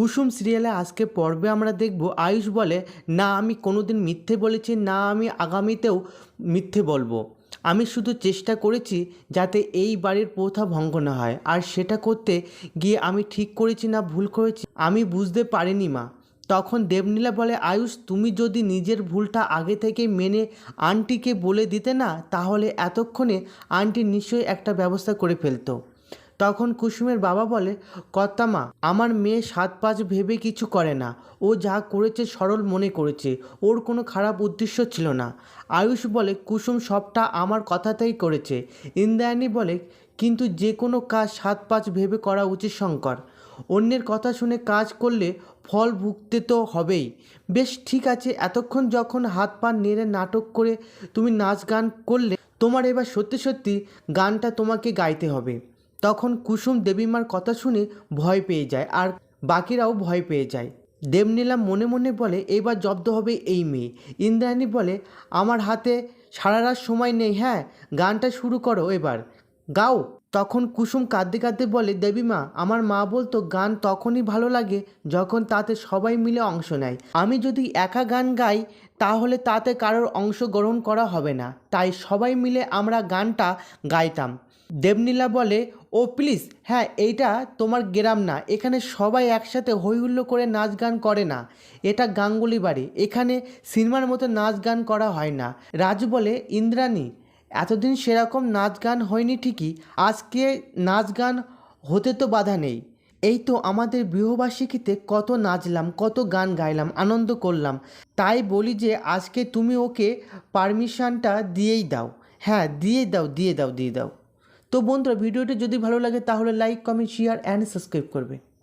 কুসুম সিরিয়ালে আজকে পর্বে আমরা দেখব, আয়ুষ বলে, না, আমি কোনোদিন মিথ্যে বলেছি, না, আমি আগামীতেও মিথ্যে বলব। আমি শুধু চেষ্টা করেছি যাতে এই বাড়ির প্রথা ভঙ্গ না হয়। আর সেটা করতে গিয়ে আমি ঠিক করেছি না, ভুল করেছি, আমি বুঝতে পারিনি, মা। তখন দেবনীলা বলে, আয়ুষ, তুমি যদি নিজের ভুলটা আগে থেকে মেনে আন্টিকে বলে দিতে না, তাহলে এতক্ষণে আন্টি নিশ্চয়ই একটা ব্যবস্থা করে ফেলতো। তখন কুসুমের বাবা বলে, কর্তামা, আমার মেয়ে সাত পাঁচ ভেবে কিছু করে না। ও যা করেছে সরল মনে করেছে। ওর কোনো খারাপ উদ্দেশ্য ছিল না। আয়ুষ বলে, কুসুম সবটা আমার কথাতেই করেছে। ইন্দ্রায়ণী বলে, কিন্তু যে কোনো কাজ সাত পাঁচ ভেবে করা উচিত, শঙ্কর। অন্যের কথা শুনে কাজ করলে ফল ভুগতে তো হবেই। বেশ, ঠিক আছে, এতক্ষণ যখন হাত পা নেড়ে নাটক করে তুমি নাচ গান করলে, তোমার এবার সত্যি সত্যি গানটা তোমাকে গাইতে হবে। তখন কুসুম দেবীমার কথা শুনে ভয় পেয়ে যায় আর বাকিরাও ভয় পেয়ে যায়। দেবনীলা মনে মনে বলে এবার জব্দ হবে এই মেয়ে। ইন্দ্রাণী বলে, আমার হাতে সারা রাত সময় নেই হ্যাঁ? গানটা শুরু করো এবার। গাও। তখন কুসুম কাঁদতে কাঁদতে বলে, দেবীমা, আমার মা বলতো গান তখনই ভালো লাগে যখন তাতে সবাই মিলে অংশ নেয়। আমি যদি একা গান গাই, তাহলে তাতে কারোর অংশগ্রহণ করা হবে না। তাই সবাই মিলে আমরা গানটা গাইতাম। দেবনীলা বলে, ও প্লিজ হ্যাঁ এইটা তোমার গ্রাম না। এখানে সবাই একসাথে হইহুল্লো করে নাচ গান করে না। এটা গাঙ্গুলি বাড়ি। এখানে সিনেমার মতো নাচ গান করা হয় না। রাজু বলে, ইন্দ্রাণী, এতদিন সেরকম নাচ গান হয়নি ঠিকই। আজকে নাচ গান হতে তো বাধা নেই। এই তো আমাদের বিবাহবার্ষিকীতে কত নাচলাম, কত গান গাইলাম, আনন্দ করলাম। তাই বলি যে, আজকে তুমি ওকে পারমিশনটা দিয়েই দাও। হ্যাঁ দিয়ে দাও দিয়ে দাও দিয়ে দাও। তো বন্ধুরা ভিডিওটি যদি ভালো লাগে তাহলে like comment share and subscribe করবে।